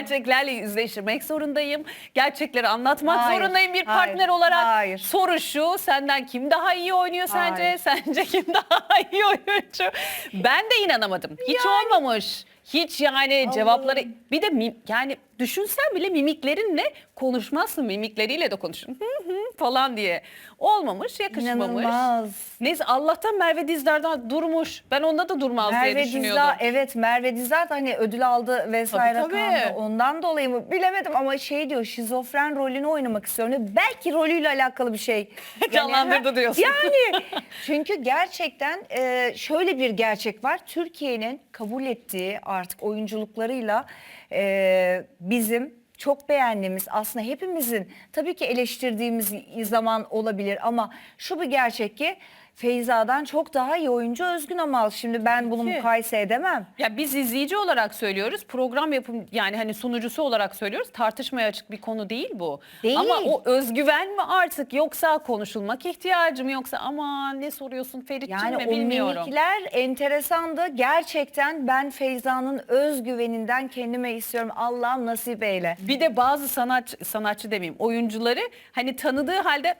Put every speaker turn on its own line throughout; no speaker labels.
gerçeklerle yüzleşmek zorundayım. Gerçekleri anlatmak
Hayır,
zorundayım bir
hayır,
partner olarak.
hayır.
Soru şu senden kim daha iyi oynuyor sence?
Hayır.
Sence kim daha iyi oyuncu? Ben de inanamadım. Hiç olmamış. Hiç yani cevapları bir de yani düşünsen bile mimiklerinle konuşmazsın mimikleriyle de konuşun Hı hı falan diye. Olmamış yakışmamış.
İnanılmaz.
Neyse Allah'tan Merve Dizdar'dan durmuş. Ben onda da durmaz diye
Merve
düşünüyordum.
Dizdar, evet Merve Dizdar da hani ödül aldı vesaire
Tabii, tabii.
kaldı. Ondan dolayı mı bilemedim ama şey diyor şizofren rolünü oynamak istiyorum. diyor. Belki rolüyle alakalı bir şey.
Canlandırdı diyorsun.
Yani çünkü gerçekten e, şöyle bir gerçek var. Türkiye'nin kabul ettiği artık oyunculuklarıyla e, bizim çok beğendiğimiz aslında hepimizin tabii ki eleştirdiğimiz zaman olabilir ama şu bir gerçek ki Feyza'dan çok daha iyi oyuncu Özgün Amal. Şimdi ben bunu mukayese edemem.
Ya biz izleyici olarak söylüyoruz. Program yapım yani hani sunucusu olarak söylüyoruz. Tartışmaya açık bir konu değil bu.
Değil.
Ama o özgüven mi artık yoksa konuşulmak ihtiyacı mı yoksa aman ne soruyorsun Ferit'ciğim
Yani
mi
o
bilmiyorum.
mimikler enteresandı. Gerçekten ben Feyza'nın özgüveninden kendime istiyorum. Allah'ım nasip eyle.
Bir de bazı sanatçı, sanatçı demeyeyim oyuncuları hani tanıdığı halde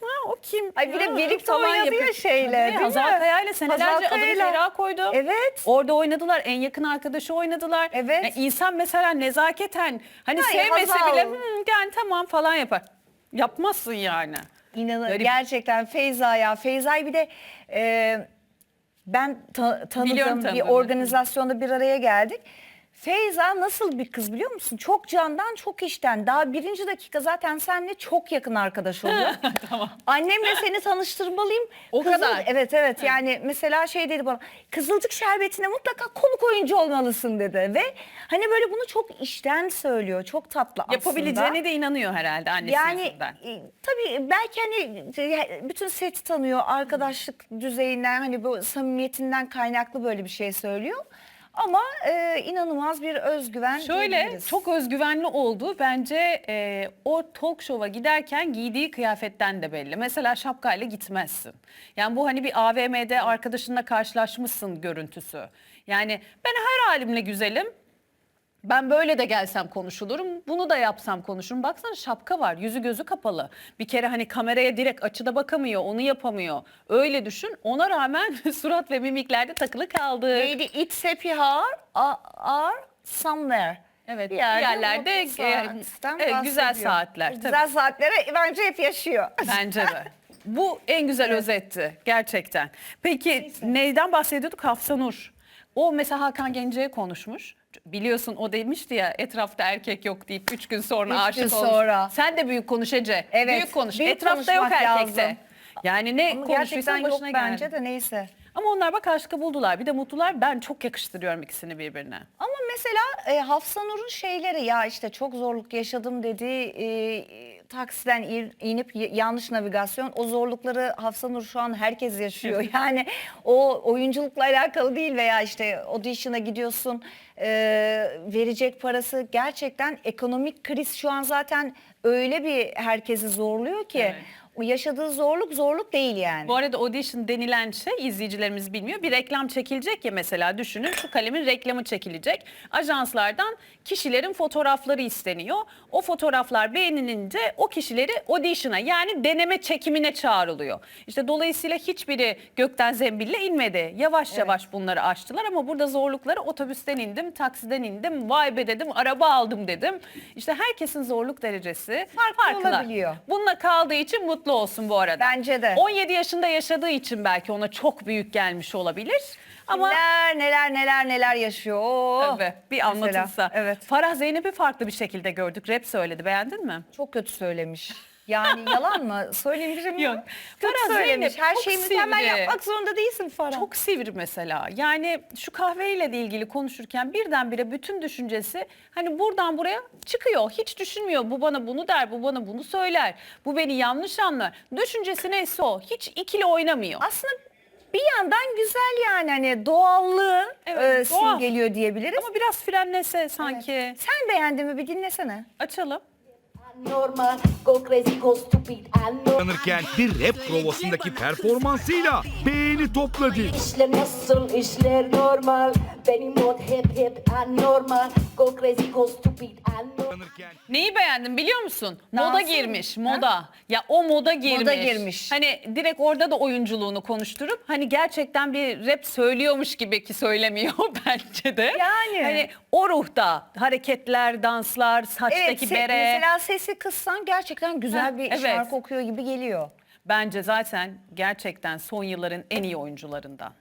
ha, o kim?
Ay bir de birlikte
falan yapıyor.
şeyle,
Tabii,
değil
Hazal
mi?
Kaya ile senelerce
Hazal
adını
Kaya'yla.
Koydu.
Evet.
Orada oynadılar. En yakın arkadaşı oynadılar.
Evet.
Yani insan mesela nezaketen hani
Ay,
sevmese
Hazal.
bile "Hmm, yani tamam falan yapar. Yapmazsın yani.
İnanın
Garip.
gerçekten Feyza ya. Feyza'yı bir de e, ben ta- tanıdığım
Biliyorum
bir
tanıdığını.
organizasyonda bir araya geldik. Feyza nasıl bir kız biliyor musun? Çok candan çok işten. Daha birinci dakika zaten seninle çok yakın arkadaş oluyor. Annemle seni tanıştırmalıyım.
O kadar.
Evet evet yani mesela şey dedi bana Kızılcık Şerbeti'ne mutlaka konuk oyuncu olmalısın dedi. Ve hani böyle bunu çok işten söylüyor. Çok tatlı aslında.
Yapabileceğine de inanıyor herhalde annesi
Yani
yüzünden.
e, tabii belki hani e, bütün seti tanıyor arkadaşlık düzeyinden hani bu samimiyetinden kaynaklı böyle bir şey söylüyor. Ama e, inanılmaz bir özgüven
Şöyle
diyebiliriz.
çok özgüvenli oldu. Bence e, o talk show'a giderken giydiği kıyafetten de belli. Mesela şapkayla gitmezsin. Yani bu hani bir AVM'de arkadaşınla karşılaşmışsın görüntüsü. Yani ben her halimle güzelim. Ben böyle de gelsem konuşulurum. Bunu da yapsam konuşurum. Baksana şapka var. Yüzü gözü kapalı. Bir kere hani kameraya direkt açıda bakamıyor. Onu yapamıyor. Öyle düşün. Ona rağmen surat ve mimiklerde takılı kaldı.
Neydi? It's happy hour are, somewhere.
Evet,
Bir yerde
yerlerde, e, evet, güzel saatler,
Güzel
tabii.
saatlere bence hep yaşıyor.
Bence de. Bu en güzel özetti gerçekten. Peki neyden bahsediyorduk? Hafsanur. O mesela Hakan Gence'ye konuşmuş. Biliyorsun o demişti ya etrafta erkek yok deyip üç gün sonra
Üç
aşık
gün
olmuş.
sonra.
Sen de büyük konuş Ece.
Evet,
Büyük konuş.
büyük
etrafta yok erkekte.
lazım.
Yani ne
Ama
konuştuysan
gerçekten yok
başına geldi.
bence de neyse.
Ama onlar bak aşkı buldular. Bir de mutlular. Ben çok yakıştırıyorum ikisini birbirine.
Ama mesela e, Hafsa Nur'un şeyleri ya işte çok zorluk yaşadım dediği e, taksiden in- inip yanlış navigasyon o zorlukları Hafsa Nur şu an herkes yaşıyor. Yani o oyunculukla alakalı değil veya işte audition'a gidiyorsun e, verecek parası gerçekten ekonomik kriz şu an zaten öyle bir herkesi zorluyor ki
Evet.
Yaşadığı zorluk zorluk değil yani.
Bu arada audition denilen şey izleyicilerimiz bilmiyor. Bir reklam çekilecek ya mesela düşünün şu kalemin reklamı çekilecek. Ajanslardan kişilerin fotoğrafları isteniyor. O fotoğraflar beğenilince o kişileri audition'a yani deneme çekimine çağrılıyor. İşte dolayısıyla hiçbiri gökten zembille inmedi. Yavaş yavaş bunları aştılar ama burada zorlukları otobüsten indim, taksiden indim, vay be dedim, araba aldım dedim. İşte herkesin zorluk derecesi
Farklı olabiliyor.
Bununla kaldığı için mutlu olsun bu arada.
Bence de.
17 yaşında yaşadığı için belki ona çok büyük gelmiş olabilir. Ama
Neler neler neler neler yaşıyor. Oo.
Tabii, bir
Oh, Mesela,
anlatılsa.
Evet.
Farah Zeynep'i farklı bir şekilde gördük. Rap söyledi. Beğendin mi?
Çok kötü söylemiş. Yani yalan mı? Söylemişim mi?
Yok.
Kötü
Farah
söylemiş.
Zeynep
Her
çok
şeyi mükemmel
sivri.
yapmak zorunda değilsin Farah.
Çok sivri mesela. Yani şu kahveyle de ilgili konuşurken birdenbire bütün düşüncesi hani buradan buraya çıkıyor. Hiç düşünmüyor. Bu bana bunu der, bu bana bunu söyler. Bu beni yanlış anlar. Düşüncesi neyse o. Hiç ikili oynamıyor.
Aslında bir yandan güzel yani hani doğallığı
Evet,
e,
doğal.
simgeliyor diyebiliriz.
Ama biraz frenlese sanki.
Sen beğendin mi bir dinlesene.
Açalım.
Tanırken bir rap provasındaki performansıyla beğeni topladı.
İşler nasıl, işler normal, benim mod hep hep anormal, Go crazy, go stupid,
Neyi beğendin biliyor musun? Moda
Dansın
girmiş, moda. Ya o moda girmiş.
girmiş.
Hani direkt orada da oyunculuğunu konuşturup hani gerçekten bir rap söylüyormuş gibi ki söylemiyor bence de.
Yani.
Hani o ruhta hareketler, danslar, saçtaki
se-
bere.
Mesela sesi kıssan gerçekten güzel
Ha,
bir
evet.
şarkı okuyor gibi geliyor.
Bence zaten gerçekten son yılların en iyi oyuncularından.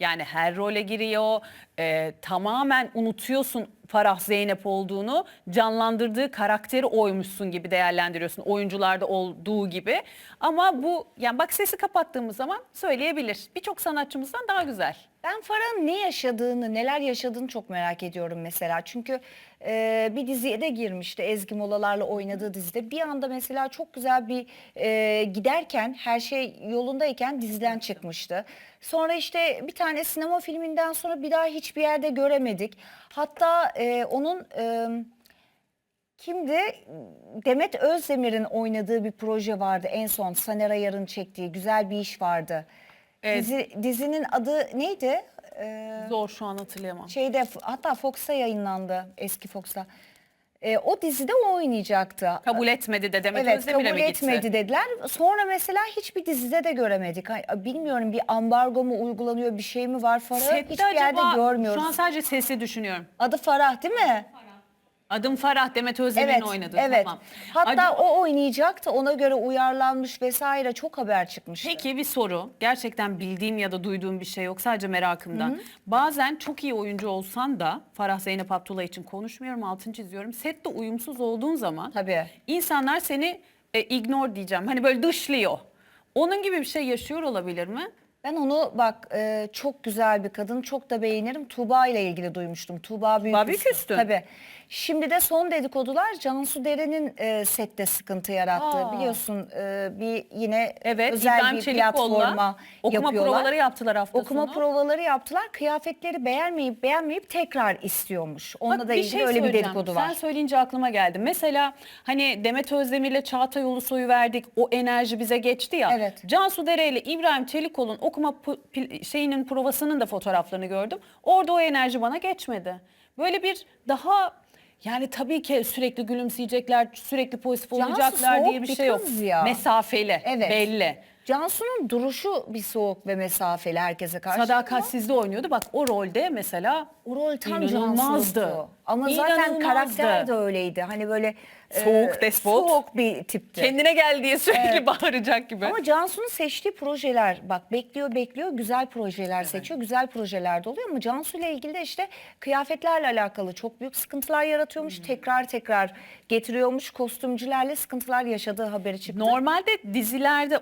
Yani her role giriyor, e, tamamen unutuyorsun Farah Zeynep olduğunu, canlandırdığı karakteri oymuşsun gibi değerlendiriyorsun oyuncularda olduğu gibi. Ama bu, yani bak sesi kapattığımız zaman söyleyebilir. Birçok sanatçımızdan daha güzel.
Ben Farah'ın ne yaşadığını, neler yaşadığını çok merak ediyorum mesela. Çünkü e, bir diziye de girmişti Ezgi Molalar'la oynadığı dizide. Bir anda mesela çok güzel bir e, giderken, her şey yolundayken diziden çıkmıştı. Sonra işte bir tane sinema filminden sonra bir daha hiçbir yerde göremedik. Hatta e, onun... E, Kimdi? Demet Özdemir'in oynadığı bir proje vardı en son. Saner Ayar'ın çektiği güzel bir iş vardı.
Evet.
Dizi, dizinin adı neydi? Ee,
Zor şu an hatırlayamam.
şeyde hatta Fox'a yayınlandı eski Fox'ta. Ee, o dizide o oynayacaktı.
Kabul etmedi de Demet
evet
Özdemir'e
kabul
mi gitti?
etmedi dediler. Sonra mesela hiçbir dizide de göremedik. Bilmiyorum bir ambargo mu uygulanıyor bir şey mi var Farah'ı
Sette
hiçbir yerde
acaba,
görmüyoruz.
şu an sadece sesi düşünüyorum.
Adı Farah değil mi?
Adım Farah, Demet Özdemir'in
Evet,
oynadığı.
evet.
Tamam.
Hatta
Acaba-
o oynayacaktı. Ona göre uyarlanmış vesaire çok haber çıkmıştı.
Peki bir soru. Gerçekten bildiğim ya da duyduğum bir şey yok. Sadece merakımdan. Bazen çok iyi oyuncu olsan da Farah Zeynep Abdullah için konuşmuyorum, altını çiziyorum. Sette uyumsuz olduğun zaman
Tabii.
insanlar seni e, ignore diyeceğim. Hani böyle dışlıyor. Onun gibi bir şey yaşıyor olabilir mi?
Ben onu bak e, çok güzel bir kadın çok da beğenirim. Tuğba ile ilgili duymuştum. Tuğba Büyüküstün.
Büyüküstün.
Tabii. Şimdi de son dedikodular Cansu Deren'in e, sette sıkıntı yarattığı
Aa.
biliyorsun e, bir yine
Evet,
özel
İbrahim
bir
Çelikkol'la
platforma
okuma
yapıyorlar.
provaları yaptılar hafta
Okuma
sonu.
provaları yaptılar. Kıyafetleri beğenmeyip beğenmeyip tekrar istiyormuş. Onunla
Bak
da
bir
ilgili
şey
öyle bir
söyleyeceğim.
dedikodu var.
Sen söyleyince aklıma geldi. Mesela hani Demet Özdemir'le Çağatay Ulusoy'u verdik. O enerji bize geçti ya.
Evet.
Cansu Dere ile İbrahim Çelikkol'un okuma şeyinin provasının da fotoğraflarını gördüm. Orada o enerji bana geçmedi. Böyle bir daha yani tabii ki sürekli gülümseyecekler, sürekli pozitif
Cansu
olacaklar
soğuk
diye bir
bir
şey yok.
kız ya.
Mesafeli,
Evet.
belli.
Cansu'nun duruşu bir soğuk ve mesafeli herkese karşı.
Sadakatsizde oynuyordu. Bak o rolde mesela
O rol tam. Cansu'ydu. Ama zaten karakter de öyleydi. Hani böyle
Soğuk, despot.
Soğuk bir tipti.
kendine gel diye sürekli bağıracak gibi.
Ama Cansu'nun seçtiği projeler bak bekliyor bekliyor güzel projeler seçiyor. Güzel projeler de oluyor ama Cansu ile ilgili de işte kıyafetlerle alakalı çok büyük sıkıntılar yaratıyormuş. Tekrar tekrar getiriyormuş. Kostümcülerle sıkıntılar yaşadığı haberi çıktı.
Normalde dizilerde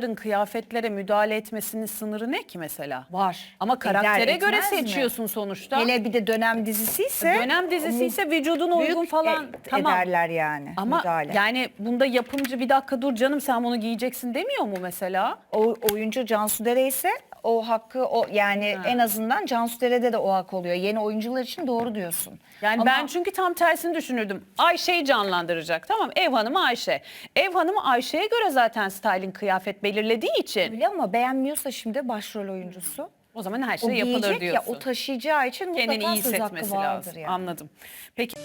oyuncuların kıyafetlere müdahale etmesinin sınırı ne ki mesela?
Var.
Ama karaktere
Eder,
göre
etmez mi?
seçiyorsun sonuçta.
Hele bir de dönem dizisi ise
Dönem dizisi ise vücuduna
büyük
uygun falan
e-
tamam.
ederler yani
Ama
müdahale.
yani bunda yapımcı bir dakika dur canım sen bunu giyeceksin demiyor mu mesela?
o oyuncu Cansu Dere ise o hakkı o yani en azından Cansu Dere'de de o hak oluyor. Yeni oyuncular için doğru diyorsun.
Yani
Ama
ben çünkü tam tersini düşünürdüm. Ayşe'yi canlandıracak tamam ev hanımı Ayşe. Ev hanımı Ayşe'ye göre zaten styling kıyafet belirlediği için
öyle ama beğenmiyorsa şimdi başrol oyuncusu
o zaman her
o
şey yapılır
giyecek ya
diyorsun.
o taşıyacağı için
Kendini
mutlaka
iyi
söz hakkı
hissetmesi
vardır
lazım.
yani.
Anladım. Peki